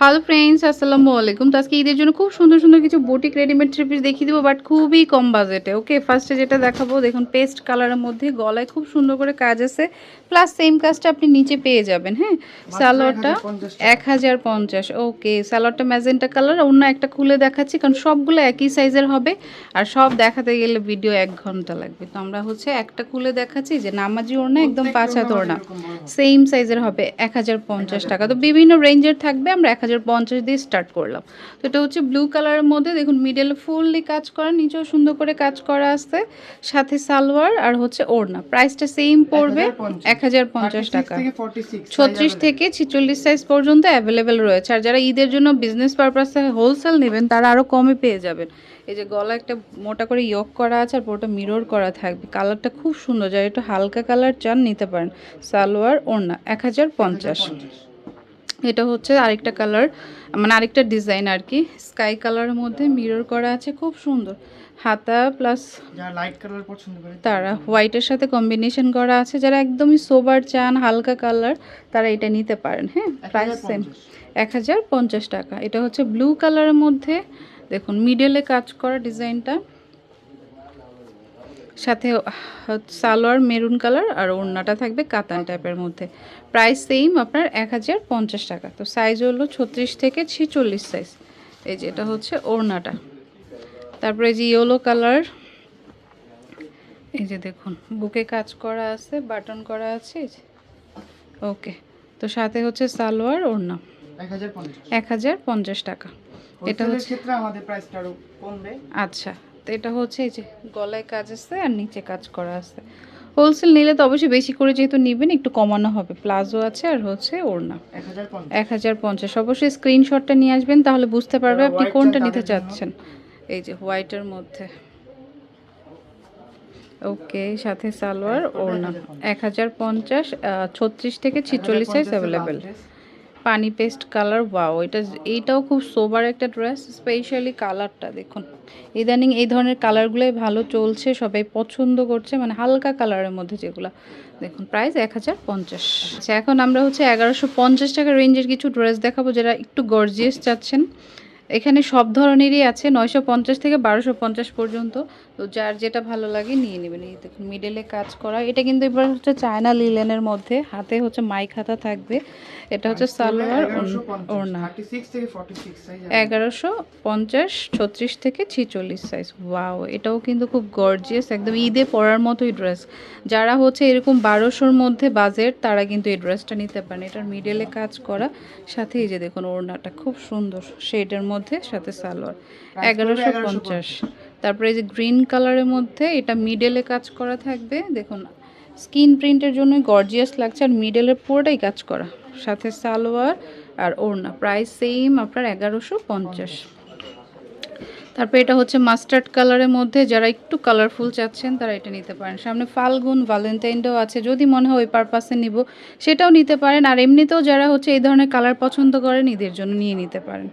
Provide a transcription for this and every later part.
Hello friends আসসালামু আলাইকুম। তো আজকে ঈদের জন্য খুব সুন্দর সুন্দর কিছু বুটিক রেডিমেড থ্রি পিস দেখিয়ে দেবো বাট খুবই কম বাজেটে ওকে ফার্স্টে যেটা দেখাবো দেখুন পেস্ট কালারের মধ্যে গলায় খুব সুন্দর করে কাজ আছে। প্লাস সেম কাজটা আপনি নিচে পেয়ে যাবেন হ্যাঁ? সালোয়ারটা এক হাজার পঞ্চাশ ওকে সালোয়ারটা ম্যাজেন্টা কালার অন্য একটা খুলে দেখাচ্ছি কারণ সবগুলো একই সাইজের হবে। আর সব দেখাতে গেলে ভিডিও এক ঘণ্টা লাগবে। তো আমরা হচ্ছে একটা খুলে দেখাচ্ছি যে নামাজি ওড়না একদম পাঁচ হাত ওড়না সেম সাইজের হবে এক হাজার পঞ্চাশ টাকা। তো বিভিন্ন রেঞ্জের থাকবে আমরা এক হাজার পঞ্চাশ দিয়ে স্টার্ট করলাম। তো এটা হচ্ছে ব্লু কালারের মধ্যে দেখুন মিডল ফুললি কাজ করা নিচেও সুন্দর করে কাজ করা আছে সাথে সালোয়ার আর হচ্ছে ওড়না প্রাইসটা সেম পড়বে এক হাজার পঞ্চাশ। টাকা। ছত্রিশ থেকে ছিচল্লিশ সাইজ পর্যন্ত অ্যাভেলেবেল রয়েছে। আর যারা ঈদের জন্য বিজনেস পারপাসে হোলসেল নেবেন তারা আরও কমে পেয়ে যাবেন। এই যে গলা একটা মোটা করে ইয়ক করা আছে আর পুরোটা মিরর করা থাকবে। কালারটা খুব সুন্দর যারা একটু হালকা কালার চান নিতে পারেন। সালোয়ার ওড়না এক হাজার পঞ্চাশ। এটা হচ্ছে আরেকটা কালার মানে আরেকটা ডিজাইন আর কি। স্কাই কালারের মধ্যে মিরর করা আছে খুব সুন্দর। হাতা প্লাস যারা লাইট কালার পছন্দ করে তারা হোয়াইটের সাথে কম্বিনেশন করা আছে। যারা একদমই সোবার চান হালকা কালার তারা এটা নিতে পারেন হ্যাঁ? প্রাইস সেম এক হাজার পঞ্চাশ টাকা। এটা হচ্ছে ব্লু কালারের মধ্যে। দেখুন মিডলে কাজ করা ডিজাইনটা। সাথে সালোয়ার মেরুন কালার আর ওড়নাটা থাকবে কাতান টাইপের মধ্যে। প্রাইস সেম আপনার এক হাজার পঞ্চাশ টাকা। তো সাইজ হলো ছত্রিশ থেকে ছিচল্লিশ সাইজ এই যে এটা হচ্ছে ওড়নাটা। তারপরে এই যে ইয়েলো কালার এই যে দেখুন বুকে কাজ করা আছে বাটন করা আছে ওকে তো সাথে হচ্ছে সালোয়ার ওড়না। এক হাজার পঞ্চাশ। টাকা। এটা হচ্ছে আচ্ছা তো এটা হচ্ছে এই যে গলায় কাজ আছে আর নিচে কাজ করা আছে। হোলসেল নিলে তো অবশ্যই বেশি করে যেহেতু নেবেন একটু কমানো হবে। প্লাজো আছে আর হচ্ছে ওড়না। এক হাজার পঞ্চাশ। এক হাজার পঞ্চাশ। অবশ্যই স্ক্রিনশটটা নিয়ে আসবেন তাহলে বুঝতে পারবে আপনি কোনটা নিতে চাচ্ছেন। এই যে হোয়াইটের মধ্যে। ওকে সাথে সালোয়ার ওড়না। এক হাজার পঞ্চাশ। ছত্রিশ থেকে ছিচল্লিশ সাইজ অ্যাভেলেবেল পানি পেস্ট কালার ওয়াও এটা এইটাও খুব সোবার একটা ড্রেস স্পেশালি কালারটা দেখুন। ইদানিং এই ধরনের কালারগুলোই ভালো চলছে, সবাই পছন্দ করছে মানে হালকা কালারের মধ্যে যেগুলো। দেখুন প্রাইস এক হাজার পঞ্চাশ। আচ্ছা এখন আমরা হচ্ছে এগারোশো পঞ্চাশ টাকা রেঞ্জের কিছু ড্রেস দেখাবো, যারা একটু গর্জিয়াস চাচ্ছেন। এখানে সব ধরনেরই আছে নয়শো পঞ্চাশ থেকে বারোশো পঞ্চাশ পর্যন্ত। তো যার যেটা ভালো লাগে নিয়ে নেবেন। এই দেখুন মিডলে কাজ করা। এটা কিন্তু এবার হচ্ছে চায়না লিলেনের মধ্যে। হাতে হচ্ছে মাইক হাতা থাকবে। এটা হচ্ছে সালোয়ার ওড়- ওড়না। এগারোশো পঞ্চাশ ছত্রিশ থেকে ছিচল্লিশ সাইজ ওয়াও এটাও কিন্তু খুব গর্জিয়াস একদম ঈদে পরার মতোই ড্রেস যারা হচ্ছে এরকম বারোশোর মধ্যে বাজেট তারা কিন্তু এই ড্রেসটা নিতে পারেন। এটার মিডলে কাজ করা। সাথে এই যে দেখুন ওড়নাটা খুব সুন্দর। শেডের মধ্যে সাথে সালোয়ার। এগারোশো পঞ্চাশ। তারপরে এই যে গ্রিন কালারের মধ্যে এটা মিডেলে কাজ করা থাকবে। দেখুন স্কিন প্রিন্টের জন্যই গর্জিয়াস লাগছে আর মিডেলের পুরোটাই কাজ করা। সাথে সালোয়ার আর ওড়না প্রাইস সেম আপনার এগারোশো পঞ্চাশ। তারপরে এটা হচ্ছে মাস্টার্ড কালারের মধ্যে যারা একটু কালারফুল চাচ্ছেন তারা এটা নিতে পারেন। সামনে ফাল্গুন ভ্যালেন্টাইন ডেও আছে যদি মনে হয় ওই পারপাসে নিব সেটাও নিতে পারেন। আর এমনিতেও যারা হচ্ছে এই ধরনের কালার পছন্দ করেন ঈদের জন্য নিয়ে নিতে পারেন।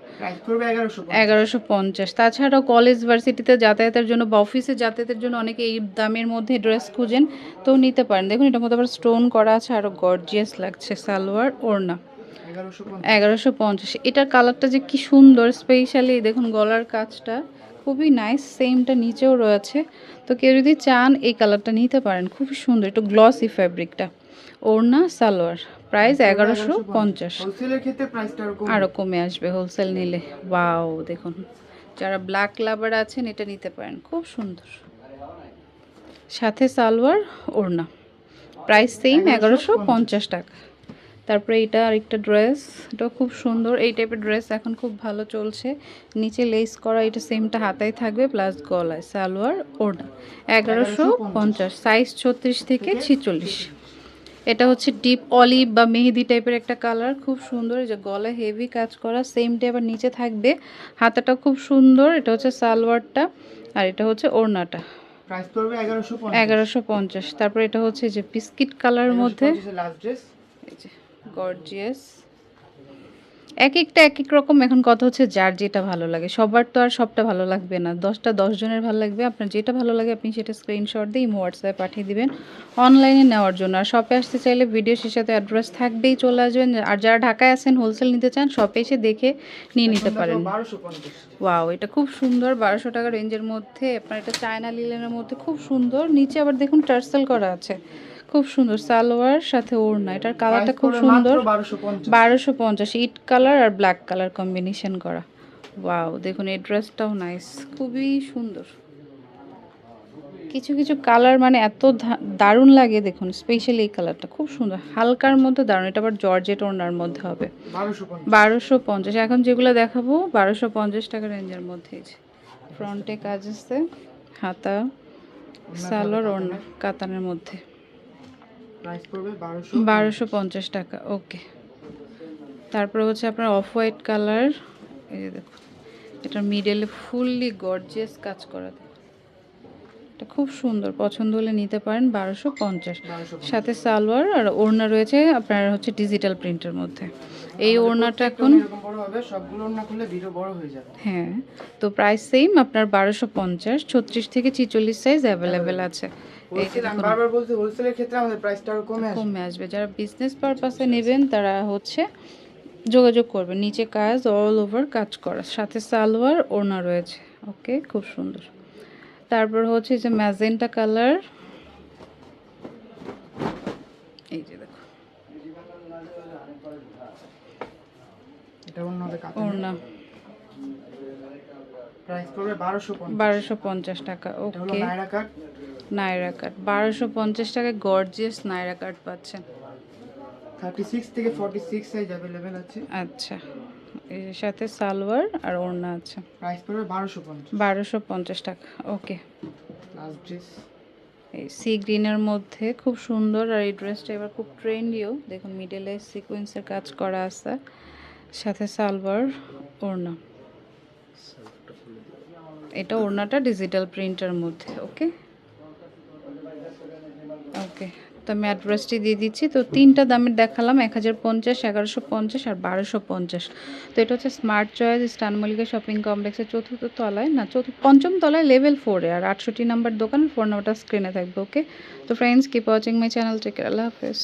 এগারোশো এগারোশো পঞ্চাশ। তাছাড়াও কলেজ ভার্সিটিতে যাতায়াতের জন্য বা অফিসে যাতায়াতের জন্য অনেকে এই দামের মধ্যে ড্রেস খুঁজেন তো নিতে পারেন। দেখুন এটার মধ্যে আবার স্টোন করা আছে আরও গর্জিয়াস লাগছে সালোয়ার ওড়না। এগারোশো পঞ্চাশ। এটার কালারটা যে কি সুন্দর স্পেশালি দেখুন গলার কাজটা। খুবই নাইস সেমটা নিচেও রয়েছে। তো কেউ যদি চান এই কালারটা নিতে পারেন খুবই সুন্দর। একটু গ্লসি ফ্যাব্রিকটা ওড়না সালোয়ার। প্রাইস এগারোশো পঞ্চাশ। আরও কমে আসবে হোলসেল নিলে। ওয়াও দেখুন। যারা ব্ল্যাক লাভার আছেন এটা নিতে পারেন। খুব সুন্দর। সাথে সালোয়ার ওড়না। প্রাইস সেম এগারোশো পঞ্চাশ টাকা। তারপরে এটা আরেকটা ড্রেস এটাও খুব সুন্দর। এই টাইপের ড্রেস এখন খুব ভালো চলছে। নিচে লেস করা এটা সেমটা হাতায় থাকবে প্লাস গলায় সালোয়ার ওড়না। এগারোশো পঞ্চাশ। সাইজ ছত্রিশ থেকে ছিচল্লিশ। এটা হচ্ছে ডিপ অলিভ বা মেহেদি টাইপের একটা কালার খুব সুন্দর। এই যে গলায় হেভি কাজ করা সেমটা আবার নিচে থাকবে। হাতাটা খুব সুন্দর এটা হচ্ছে সালোয়ারটা আর এটা হচ্ছে ওড়নাটা। এগারোশো পঞ্চাশ। তারপর এটা হচ্ছে যে বিস্কিট কালারের মধ্যে। এই যে। গর্জিয়াস। এক একটা এক এক রকম এখন কথা হচ্ছে যার যেটা ভালো লাগে। সবার তো আর সবটা ভালো লাগবে না। দশটা দশ জনের ভালো লাগবে। আপনার যেটা ভালো লাগে আপনি সেটা স্ক্রিনশট দিয়ে হোয়াটসঅ্যাপে পাঠিয়ে দিবেন। অনলাইনে নেওয়ার জন্য। আর শপে আসতে চাইলে ভিডিও শেষাতে অ্যাড্রেস থাকবেই চলে আসবেন। আর যারা ঢাকায় আছেন হোলসেল নিতে চান শপে এসে দেখে নিয়ে নিতে পারেন। ওয়াও এটা খুব সুন্দর। বারোশো টাকা রেঞ্জের মধ্যে আপনার এটা চায়না লিলেনের মধ্যে খুব সুন্দর। নিচে আবার দেখুন টার্সেল করা আছে। খুব সুন্দর সালোয়ার সাথে ওড়না। এটার কালারটা খুব সুন্দর। বারোশো পঞ্চাশ। ইট কালার আর ব্ল্যাক কালার কম্বিনেশন করা। ওয়াও দেখুন এই ড্রেসটাও নাইস খুবই সুন্দর। কিছু কিছু কালার মানে এত দারুণ লাগে দেখুন স্পেশালি এই কালারটা খুব সুন্দর। হালকার মধ্যে দারুণ এটা আবার জর্জেট ওড়নার মধ্যে হবে। বারোশো পঞ্চাশ। বারোশো পঞ্চাশ এখন যেগুলো দেখাবো বারোশো পঞ্চাশ টাকা রেঞ্জের মধ্যে ফ্রন্টে কাজ আছে হাতা সালোয়ার ওড়না কাতানের মধ্যে। প্রাইস পড়বে বারোশো বারোশো পঞ্চাশ। টাকা ওকে। তারপরে হচ্ছে আপনার অফ হোয়াইট কালার এই যে দেখুন এটার মিডলে ফুললি গর্জিয়াস কাজ করা। এটা খুব সুন্দর পছন্দ হলে নিতে পারেন বারোশো পঞ্চাশ। সাথে সালোয়ার আর ওড়না রয়েছে আপনার হচ্ছে ডিজিটাল প্রিন্টের মধ্যে। এই ওড়নাটা এখন হয়ে যাবে। হ্যাঁ তো প্রাইস সেম আপনার বারোশো পঞ্চাশ ছত্রিশ থেকে ছিচল্লিশ সাইজ অ্যাভেলেবেল আছে। আমি বারবার বলছি হোলসেলের ক্ষেত্রে আমাদের প্রাইসটা আরও কমে আসবে। কমে আসবে। যারা বিজনেস পারপাসে নেবেন তারা হচ্ছে যোগাযোগ করবেন। নিচে কাজ অল ওভার কাজ করা। সাথে সালোয়ার ওড়না রয়েছে। ওকে খুব সুন্দর। তারপর হচ্ছে যে ম্যাজেন্টা কালার এই যে দেখো ওড়না। বারোশো পঞ্চাশ। টাকা। ওকে নায়রা কাট বারোশো পঞ্চাশ টাকায় গর্জিয়াস নায়রা কাট পাচ্ছেন। থার্টি সিক্স থেকে ফর্টি সিক্স সাইজ অ্যাভেলেবেল আছে। আচ্ছা। এর সাথে সালোয়ার আর ওড়না আছে। প্রাইস পড়বে বারোশো পঞ্চাশ। বারোশো পঞ্চাশ টাকা। ওকে। লাস্ট ড্রেস এই সি গ্রিনের মধ্যে খুব সুন্দর আর এই ড্রেসটা এবার খুব ট্রেন্ডিও দেখুন মিডলে সিকোয়েন্সের কাজ করা আছে। সাথে সালোয়ার ওড়না। এটা ওড়নাটা ডিজিটাল প্রিন্টের মধ্যে ওকে ওকে? তো আমি অ্যাড্রেসটি দিয়ে দিচ্ছি। তো তিনটা দামের দেখালাম, এক হাজার পঞ্চাশ, এগারোশো পঞ্চাশ আর বারোশো পঞ্চাশ। তো এটা হচ্ছে স্মার্ট চয়েস স্টান মল্লিকা শপিং কমপ্লেক্সের চতুর্থ তলায়। না, চতুর্থ, পঞ্চম তলায় লেভেল ফোরে আর আটষট্টি নাম্বার দোকান ফোন নাম্বারটা স্ক্রিনে থাকবে ওকে তো friends keep watching my channel take আল্লাহ হাফেজ।